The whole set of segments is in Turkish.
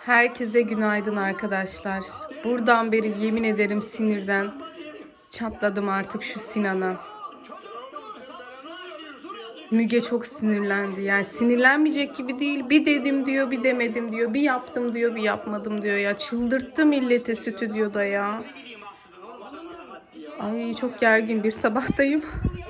Herkese günaydın arkadaşlar. Buradan beri yemin ederim sinirden çatladım artık şu Sinan'a. Müge çok sinirlendi. Yani sinirlenmeyecek gibi değil. Bir dedim diyor, bir demedim diyor. Bir yaptım diyor, bir yapmadım diyor ya. Çıldırttı millete stüdyoda ya. Ay çok gergin bir sabahtayım.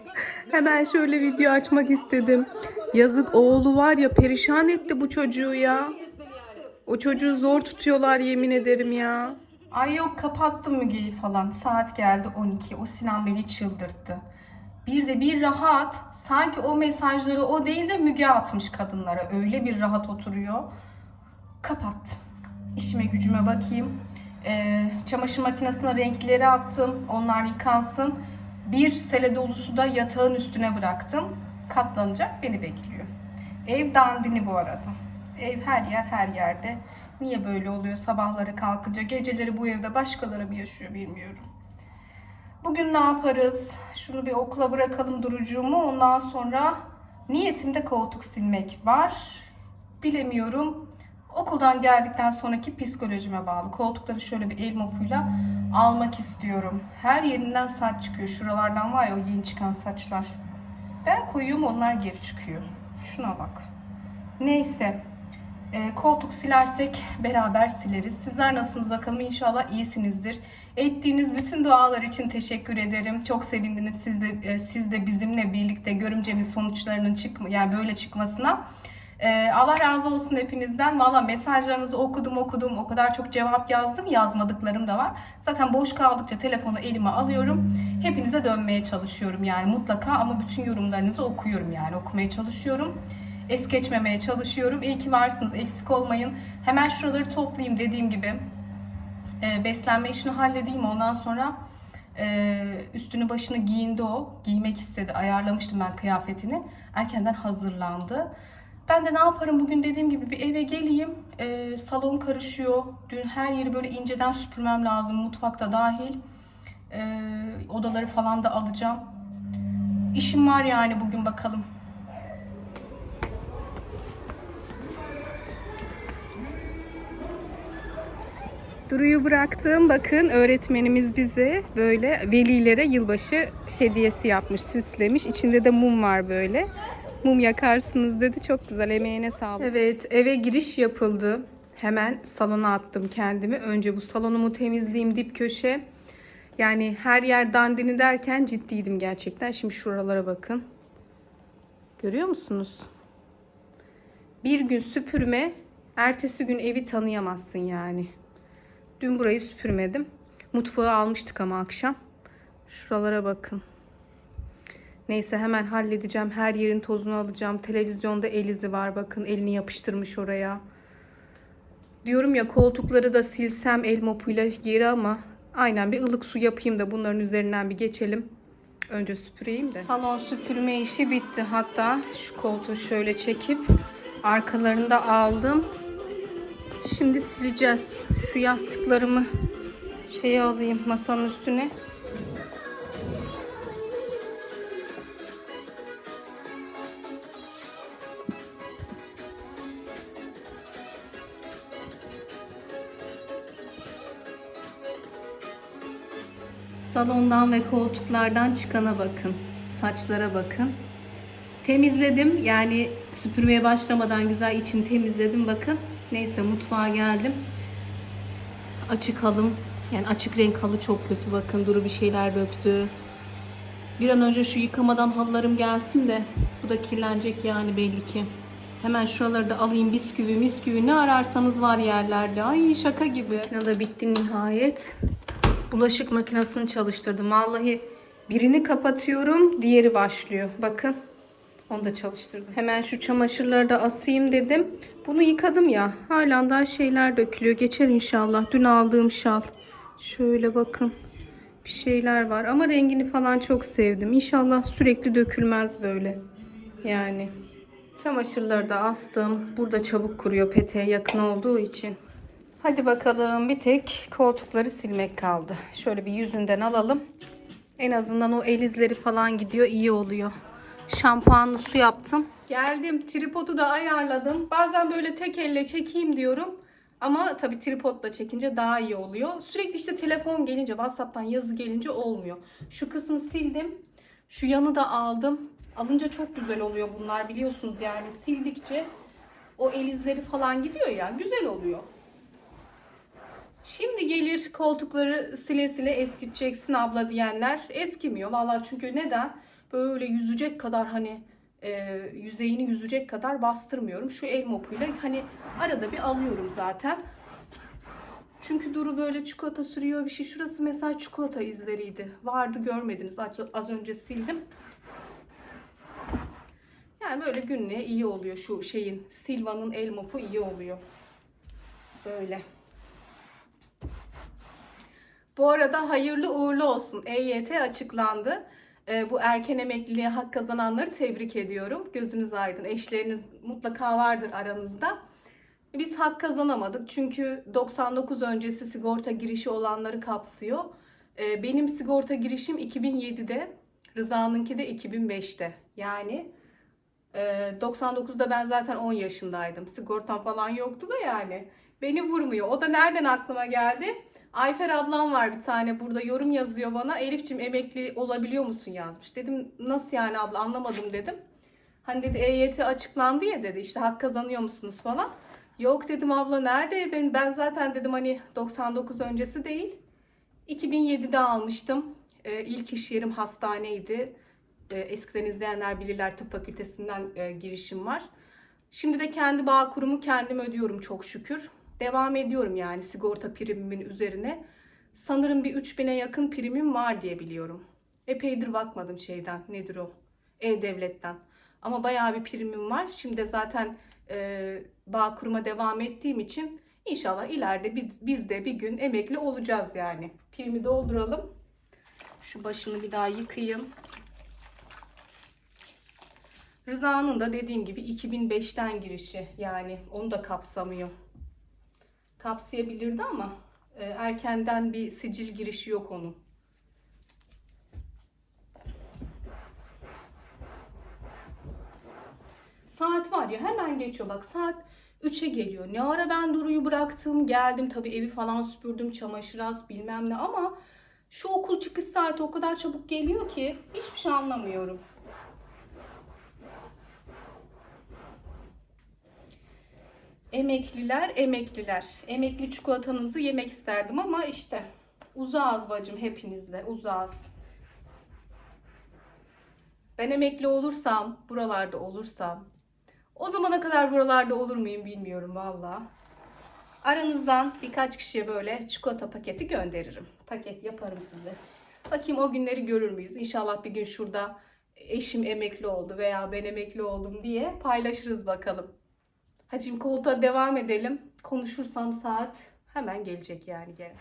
Hemen şöyle video açmak istedim. Yazık oğlu var ya perişan etti bu çocuğu ya. O çocuğu zor tutuyorlar yemin ederim ya. Ay yok kapattım Müge'yi falan. Saat geldi 12. O Sinan beni çıldırttı. Bir de bir rahat. Sanki o mesajları o değil de Müge atmış kadınlara. Öyle bir rahat oturuyor. Kapattım. İşime gücüme bakayım. Ee, çamaşır makinesine renkleri attım. Onlar yıkansın. Bir sele dolusu da yatağın üstüne bıraktım. Katlanacak beni bekliyor. Ev dandini bu arada. Ev her yer her yerde. Niye böyle oluyor sabahları kalkınca? Geceleri bu evde başkaları mı yaşıyor bilmiyorum. Bugün ne yaparız? Şunu bir okula bırakalım durucuğumu. Ondan sonra niyetimde koltuk silmek var. Bilemiyorum. Okuldan geldikten sonraki psikolojime bağlı. Koltukları şöyle bir el mopuyla almak istiyorum. Her yerinden saç çıkıyor. Şuralardan var ya o yeni çıkan saçlar. Ben koyuyorum onlar geri çıkıyor. Şuna bak. Neyse. E, koltuk silersek beraber sileriz. Sizler nasılsınız bakalım inşallah iyisinizdir. Ettiğiniz bütün dualar için teşekkür ederim. Çok sevindiniz siz de, e, siz de bizimle birlikte görümcemin sonuçlarının çıkma yani böyle çıkmasına. E, Allah razı olsun hepinizden. Valla mesajlarınızı okudum okudum. O kadar çok cevap yazdım. Yazmadıklarım da var. Zaten boş kaldıkça telefonu elime alıyorum. Hepinize dönmeye çalışıyorum yani mutlaka ama bütün yorumlarınızı okuyorum yani okumaya çalışıyorum es geçmemeye çalışıyorum. İyi ki varsınız, eksik olmayın. Hemen şuraları toplayayım dediğim gibi. E, beslenme işini halledeyim ondan sonra e, üstünü başını giyindi o. Giymek istedi. Ayarlamıştım ben kıyafetini. Erkenden hazırlandı. Ben de ne yaparım bugün dediğim gibi bir eve geleyim. E, salon karışıyor. Dün her yeri böyle inceden süpürmem lazım. Mutfakta dahil. E, odaları falan da alacağım. İşim var yani bugün bakalım. Duru'yu bıraktım. Bakın öğretmenimiz bize böyle velilere yılbaşı hediyesi yapmış, süslemiş. İçinde de mum var böyle. Mum yakarsınız dedi. Çok güzel. Emeğine sağlık. Evet, eve giriş yapıldı. Hemen salona attım kendimi. Önce bu salonumu temizleyeyim dip köşe. Yani her yer dandini derken ciddiydim gerçekten. Şimdi şuralara bakın. Görüyor musunuz? Bir gün süpürme, ertesi gün evi tanıyamazsın yani. Dün burayı süpürmedim. Mutfağı almıştık ama akşam. Şuralara bakın. Neyse hemen halledeceğim. Her yerin tozunu alacağım. Televizyonda el izi var. Bakın elini yapıştırmış oraya. Diyorum ya koltukları da silsem el mopuyla geri ama aynen bir ılık su yapayım da bunların üzerinden bir geçelim. Önce süpüreyim de. Salon süpürme işi bitti. Hatta şu koltuğu şöyle çekip arkalarını da aldım. Şimdi sileceğiz. Şu yastıklarımı şeye alayım masanın üstüne. Salondan ve koltuklardan çıkana bakın. Saçlara bakın. Temizledim. Yani süpürmeye başlamadan güzel içini temizledim. Bakın. Neyse mutfağa geldim. Açık halım. Yani açık renk halı çok kötü. Bakın Duru bir şeyler döktü. Bir an önce şu yıkamadan halılarım gelsin de bu da kirlenecek yani belli ki. Hemen şuraları da alayım bisküvi misküvi ne ararsanız var yerlerde. Ay şaka gibi. Makine de bitti nihayet. Bulaşık makinesini çalıştırdım. Vallahi birini kapatıyorum diğeri başlıyor. Bakın. Onu da çalıştırdım. Hemen şu çamaşırları da asayım dedim. Bunu yıkadım ya. Hala daha şeyler dökülüyor. Geçer inşallah. Dün aldığım şal. Şöyle bakın. Bir şeyler var. Ama rengini falan çok sevdim. İnşallah sürekli dökülmez böyle. Yani. Çamaşırları da astım. Burada çabuk kuruyor peteğe yakın olduğu için. Hadi bakalım bir tek koltukları silmek kaldı. Şöyle bir yüzünden alalım. En azından o el izleri falan gidiyor iyi oluyor. Şampuanlı su yaptım. Geldim tripodu da ayarladım. Bazen böyle tek elle çekeyim diyorum. Ama tabii tripodla çekince daha iyi oluyor. Sürekli işte telefon gelince, WhatsApp'tan yazı gelince olmuyor. Şu kısmı sildim. Şu yanı da aldım. Alınca çok güzel oluyor bunlar biliyorsunuz yani sildikçe o el izleri falan gidiyor ya güzel oluyor. Şimdi gelir koltukları sile sile eskiteceksin abla diyenler eskimiyor. Vallahi çünkü neden? Böyle yüzecek kadar hani e, yüzeyini yüzecek kadar bastırmıyorum. Şu el mopuyla hani arada bir alıyorum zaten. Çünkü Duru böyle çikolata sürüyor bir şey. Şurası mesela çikolata izleriydi. Vardı görmediniz. Az, önce sildim. Yani böyle günlüğe iyi oluyor şu şeyin. Silva'nın el mopu iyi oluyor. Böyle. Bu arada hayırlı uğurlu olsun. EYT açıklandı. Ee, bu erken emekliliğe hak kazananları tebrik ediyorum. Gözünüz aydın. Eşleriniz mutlaka vardır aranızda. Biz hak kazanamadık çünkü 99 öncesi sigorta girişi olanları kapsıyor. Ee, benim sigorta girişim 2007'de, Rıza'nınki de 2005'te. Yani e, 99'da ben zaten 10 yaşındaydım. Sigortam falan yoktu da yani. Beni vurmuyor. O da nereden aklıma geldi? Ayfer ablam var bir tane burada yorum yazıyor bana. Elifçim emekli olabiliyor musun yazmış. Dedim nasıl yani abla anlamadım dedim. Hani dedi EYT açıklandı ya dedi işte hak kazanıyor musunuz falan. Yok dedim abla nerede? Ben, ben zaten dedim hani 99 öncesi değil. 2007'de almıştım. Ee, ilk iş yerim hastaneydi. Ee, eskiden izleyenler bilirler tıp fakültesinden e, girişim var. Şimdi de kendi bağ kurumu kendim ödüyorum çok şükür. Devam ediyorum yani sigorta primimin üzerine. Sanırım bir 3000'e yakın primim var diye biliyorum. Epeydir bakmadım şeyden. Nedir o? E-Devlet'ten. Ama bayağı bir primim var. Şimdi zaten e, bağ kuruma devam ettiğim için inşallah ileride biz, biz de bir gün emekli olacağız yani. Primi dolduralım. Şu başını bir daha yıkayayım. Rıza'nın da dediğim gibi 2005'ten girişi yani onu da kapsamıyor. Kapsayabilirdi ama e, erkenden bir sicil girişi yok onun. Saat var ya hemen geçiyor bak saat 3'e geliyor. Ne ara ben Duru'yu bıraktım geldim tabii evi falan süpürdüm çamaşır az bilmem ne ama şu okul çıkış saati o kadar çabuk geliyor ki hiçbir şey anlamıyorum. Emekliler, emekliler. Emekli çikolatanızı yemek isterdim ama işte uzağız bacım hepinizle uzağız. Ben emekli olursam, buralarda olursam, o zamana kadar buralarda olur muyum bilmiyorum valla. Aranızdan birkaç kişiye böyle çikolata paketi gönderirim. Paket yaparım size. Bakayım o günleri görür müyüz? İnşallah bir gün şurada eşim emekli oldu veya ben emekli oldum diye paylaşırız bakalım. Hadi şimdi koltuğa devam edelim. Konuşursam saat hemen gelecek yani gene.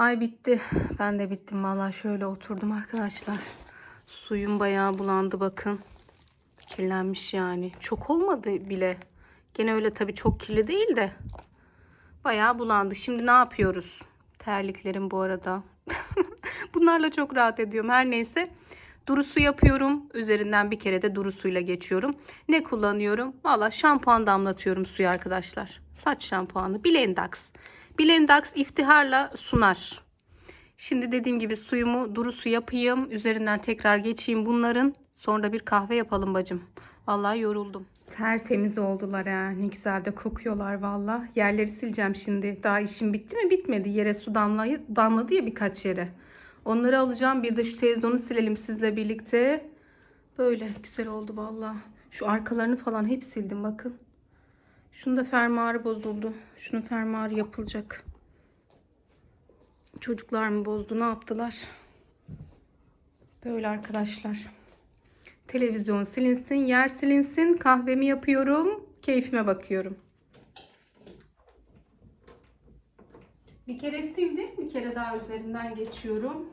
Ay bitti. Ben de bittim vallahi şöyle oturdum arkadaşlar. Suyum bayağı bulandı bakın. Kirlenmiş yani. Çok olmadı bile. Gene öyle tabii çok kirli değil de. Bayağı bulandı. Şimdi ne yapıyoruz? Terliklerim bu arada. Bunlarla çok rahat ediyorum. Her neyse. Durusu yapıyorum. Üzerinden bir kere de durusuyla geçiyorum. Ne kullanıyorum? Valla şampuan damlatıyorum suya arkadaşlar. Saç şampuanı. Blendax. Blendax iftiharla sunar. Şimdi dediğim gibi suyumu durusu yapayım. Üzerinden tekrar geçeyim bunların. Sonra bir kahve yapalım bacım. Vallahi yoruldum. Tertemiz oldular ha. Ne güzel de kokuyorlar valla. Yerleri sileceğim şimdi. Daha işim bitti mi? Bitmedi. Yere su damlayı, damladı ya birkaç yere. Onları alacağım. Bir de şu televizyonu silelim sizle birlikte. Böyle güzel oldu valla. Şu arkalarını falan hep sildim bakın. Şunun da fermuarı bozuldu. Şunun fermuarı yapılacak. Çocuklar mı bozdu? Ne yaptılar? Böyle arkadaşlar. Televizyon silinsin, yer silinsin. Kahvemi yapıyorum. Keyfime bakıyorum. Bir kere sildim. Bir kere daha üzerinden geçiyorum.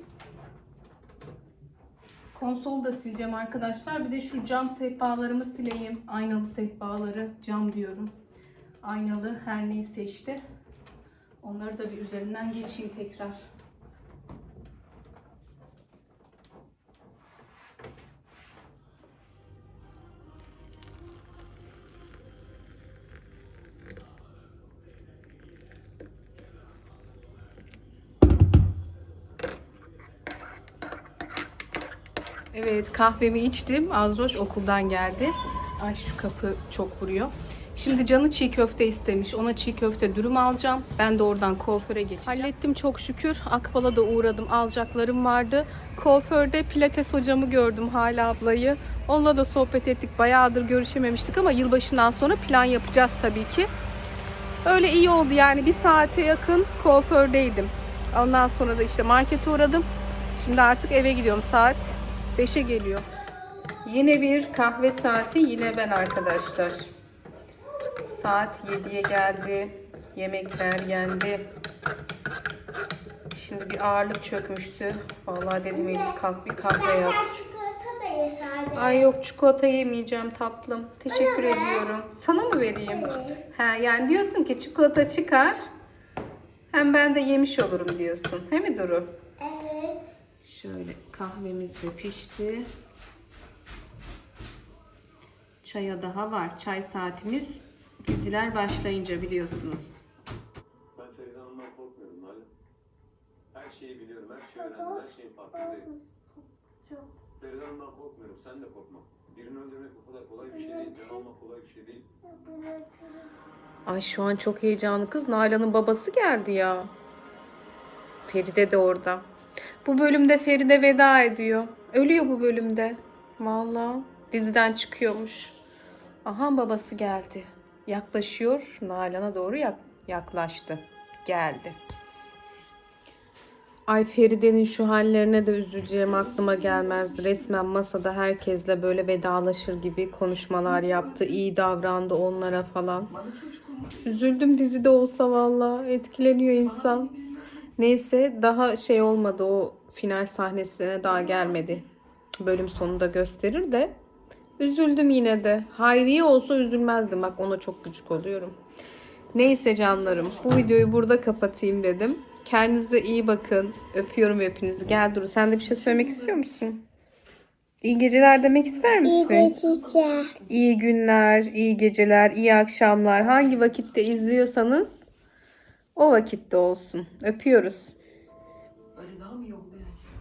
Konsolu da sileceğim arkadaşlar. Bir de şu cam sehpalarımı sileyim. Aynalı sehpaları. Cam diyorum. Aynalı her neyse işte. Onları da bir üzerinden geçeyim tekrar. Evet kahvemi içtim. Azroş okuldan geldi. Ay şu kapı çok vuruyor. Şimdi canı çiğ köfte istemiş. Ona çiğ köfte dürüm alacağım. Ben de oradan kuaföre geçeceğim. Hallettim çok şükür. Akbal'a da uğradım. Alacaklarım vardı. Kuaförde pilates hocamı gördüm Hala ablayı. Onunla da sohbet ettik. Bayağıdır görüşememiştik ama yılbaşından sonra plan yapacağız tabii ki. Öyle iyi oldu yani. Bir saate yakın kuafördeydim. Ondan sonra da işte markete uğradım. Şimdi artık eve gidiyorum. Saat 5'e geliyor. Yine bir kahve saati yine ben arkadaşlar. Saat 7'ye geldi. Yemekler yendi. Şimdi bir ağırlık çökmüştü. Vallahi dedim Elif kalk bir kahve yap. Çikolata da ye sadece. Ay yok çikolata yemeyeceğim tatlım. Teşekkür ediyorum. Sana mı vereyim? Ha yani diyorsun ki çikolata çıkar. Hem ben de yemiş olurum diyorsun. He mi Duru? Evet. Şöyle kahvemiz de pişti. Çaya daha var. Çay saatimiz diziler başlayınca biliyorsunuz. Ben Feride Hanım'dan korkmuyorum Nalan. Her şeyi biliyorum, her şeyi öğrendim, her şeyin farkındayım. Feride Hanım'dan korkmuyorum, sen de korkma. Birini öldürmek o kadar kolay bir şey değil, can almak kolay bir şey değil. Ay şu an çok heyecanlı kız. Nalan'ın babası geldi ya. Feride de orada. Bu bölümde Feride veda ediyor. Ölüyor bu bölümde. Vallahi diziden çıkıyormuş. Aha babası geldi. Yaklaşıyor. Nalan'a doğru yak- yaklaştı. Geldi. Ay Feride'nin şu hallerine de üzüleceğim aklıma gelmezdi. Resmen masada herkesle böyle vedalaşır gibi konuşmalar yaptı. İyi davrandı onlara falan. Üzüldüm dizide olsa valla. Etkileniyor insan. Neyse daha şey olmadı o final sahnesine daha gelmedi. Bölüm sonunda gösterir de. Üzüldüm yine de. Hayriye olsa üzülmezdim. Bak ona çok gıcık oluyorum. Neyse canlarım. Bu videoyu burada kapatayım dedim. Kendinize iyi bakın. Öpüyorum hepinizi. Gel Duru sen de bir şey söylemek istiyor musun? İyi geceler demek ister misin? İyi geçecek. İyi günler, iyi geceler, iyi akşamlar. Hangi vakitte izliyorsanız o vakitte olsun. Öpüyoruz.